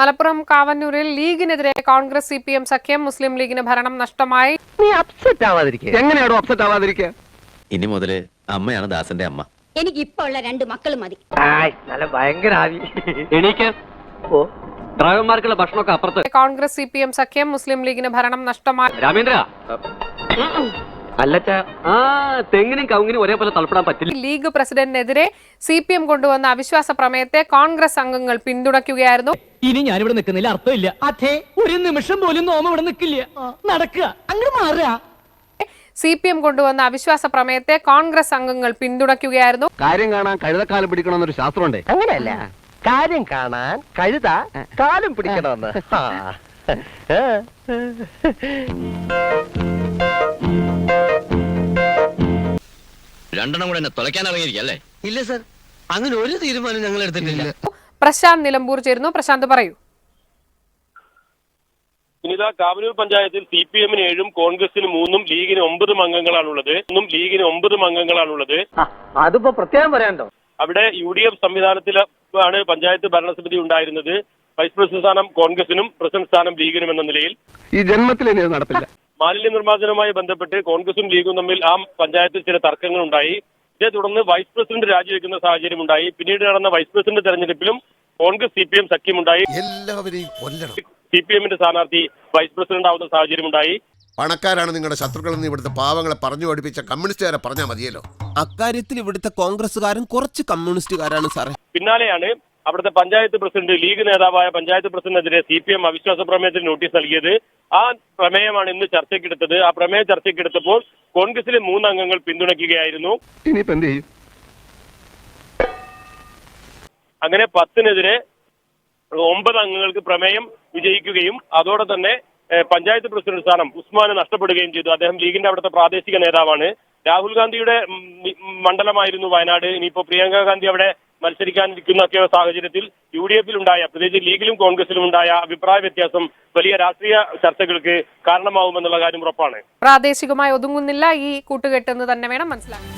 മലപ്പുറം കാവന്നൂരിൽ ലീഗിനെതിരെ Congress C P M സഖ്യം മുസ്ലിം ലീഗിന് ഭരണം നഷ്ടമായി. നീ അപ്സെറ്റ് ആവാതിരിക്കുക എങ്ങനെയാണോ അപ്സെറ്റ് ആവാതിരിക്കുക ഇനി മുതൽ അമ്മയാണ് ദാസന്റെ അമ്മ. എനിക്ക് ഇപ്പൊ ഉള്ള രണ്ട് മക്കൾ മതി. നല്ല ഭയങ്കര ഓ ഡ്രൈവർമാർക്കുള്ള ഭക്ഷണമൊക്കെ അപ്പുറത്ത്. കോൺഗ്രസ് സി പി എം സഖ്യം മുസ്ലിം ലീഗിന് ഭരണം നഷ്ടമായി. രാമേന്ദ്ര. അല്ലച്ചാ ആ തെങ്ങിനും കവുങ്ങിനും ഒരേപോലെ തളപ്പെടാൻ പറ്റില്ല. ലീഗ് പ്രസിഡന്റിനെതിരെ സി പി എം കൊണ്ടുവന്ന അവിശ്വാസ പ്രമേയത്തെ കോൺഗ്രസ് അംഗങ്ങൾ പിന്തുണയ്ക്കുകയായിരുന്നു. ഇനി ഞാനിവിടെ നിൽക്കുന്നില്ല അർത്ഥമില്ല. അതെ ഒരു നിമിഷം പോലും നോമ ഇവിടെ നിൽക്കില്ല. നടക്കുക അങ്ങനെ മാറുക. സി പി എം കൊണ്ടുവന്ന അവിശ്വാസ പ്രമേയത്തെ കോൺഗ്രസ് അംഗങ്ങൾ പിന്തുണയ്ക്കുകയായിരുന്നു. കാര്യം കാണാൻ കഴുതക്കാലം പിടിക്കണമെന്നൊരു ശാസ്ത്രമുണ്ടേ? അങ്ങനെയല്ല. കാര്യം കാണാൻ കഴുത കാലം പിടിക്കണമെന്ന്. രണ്ടെണ്ണം കൂടെ എന്നെ തുലയ്ക്കാൻ ഇറങ്ങിയിരിക്കല്ലേ ഇല്ല സർ. അങ്ങനെ ഒരു തീരുമാനം ഞങ്ങൾ എടുത്തിട്ടില്ല. പ്രശാന്ത് നിലമ്പൂർ ചേരുന്നു. പ്രശാന്ത് പറയൂ. സുനിത കാവനൂർ പഞ്ചായത്തിൽ സി പി എമ്മിന് ഏഴും കോൺഗ്രസിന് മൂന്നും ലീഗിന് ഒമ്പതും അംഗങ്ങളാണുള്ളത്. ഒന്നും ലീഗിന് ഒമ്പതും അംഗങ്ങളാണുള്ളത്. അതിപ്പോ പ്രത്യേകം പറയാണ്ടോ അവിടെ യു ഡി എഫ് സംവിധാനത്തിലാണ് പഞ്ചായത്ത് ഭരണസമിതി ഉണ്ടായിരുന്നത്. വൈസ് പ്രസിഡന്റ് സ്ഥാനം കോൺഗ്രസിനും പ്രസിഡന്റ് സ്ഥാനം ലീഗിനും എന്ന നിലയിൽ. ഈ ജന്മത്തിൽ നടത്തില്ല. നടപ്പില്ല മാലിന്യ നിർമ്മാർജനവുമായി ബന്ധപ്പെട്ട് കോൺഗ്രസും ലീഗും തമ്മിൽ ആ പഞ്ചായത്തിൽ ചില തർക്കങ്ങൾ ഉണ്ടായി ഇതേ തുടർന്ന് വൈസ് പ്രസിഡന്റ് രാജിവെക്കുന്ന സാഹചര്യം ഉണ്ടായി പിന്നീട് നടന്ന വൈസ് പ്രസിഡന്റ് തെരഞ്ഞെടുപ്പിലും കോൺഗ്രസ് സി പി എം സഖ്യമുണ്ടായി. എല്ലാവരെയും സി പി എമ്മിന്റെ സ്ഥാനാർത്ഥി വൈസ് പ്രസിഡന്റ് ആവുന്ന സാഹചര്യം ഉണ്ടായി പണക്കാരാണ് നിങ്ങളുടെ ശത്രുക്കളെന്ന് ഇവിടുത്തെ പാവങ്ങളെ പറഞ്ഞു പഠിപ്പിച്ച കമ്മ്യൂണിസ്റ്റുകാരെ പറഞ്ഞാൽ മതിയല്ലോ. അക്കാര്യത്തിൽ ഇവിടുത്തെ കോൺഗ്രസ്സുകാരും കുറച്ച് കമ്മ്യൂണിസ്റ്റുകാരാണ് സാറേ. പിന്നാലെയാണ് അവിടുത്തെ പഞ്ചായത്ത് പ്രസിഡന്റ് ലീഗ് നേതാവായ പഞ്ചായത്ത് പ്രസിഡന്റിനെതിരെ സി പി എം അവിശ്വാസ പ്രമേയത്തിന് നോട്ടീസ് നൽകിയത്. ആ പ്രമേയമാണ് ഇന്ന് ചർച്ചയ്ക്കെടുത്തത്. ആ പ്രമേയം ചർച്ചയ്ക്കെടുത്തപ്പോൾ കോൺഗ്രസിലെ മൂന്നംഗങ്ങൾ പിന്തുണയ്ക്കുകയായിരുന്നു. അങ്ങനെ പത്തിനെതിരെ ഒമ്പത് അംഗങ്ങൾക്ക് പ്രമേയം വിജയിക്കുകയും അതോടെ തന്നെ പഞ്ചായത്ത് പ്രസിഡന്റ് സ്ഥാനം ഉസ്മാന് നഷ്ടപ്പെടുകയും ചെയ്തു. അദ്ദേഹം ലീഗിന്റെ അവിടുത്തെ പ്രാദേശിക നേതാവാണ്. രാഹുൽ ഗാന്ധിയുടെ മണ്ഡലമായിരുന്നു വയനാട്. ഇനിയിപ്പോ പ്രിയങ്ക ഗാന്ധി അവിടെ മത്സരിക്കാനിരിക്കുന്ന സാഹചര്യത്തിൽ യു ഡി എഫിൽ ഉണ്ടായ പ്രത്യേകിച്ച് ലീഗിലും കോൺഗ്രസിലും ഉണ്ടായ അഭിപ്രായ വ്യത്യാസം വലിയ രാഷ്ട്രീയ ചർച്ചകൾക്ക് കാരണമാവുമെന്നുള്ള കാര്യം ഉറപ്പാണ്. പ്രാദേശികമായി ഒതുങ്ങുന്നില്ല. ഈ കൂട്ടുകെട്ടെന്ന് തന്നെ വേണം മനസ്സിലാക്കാൻ.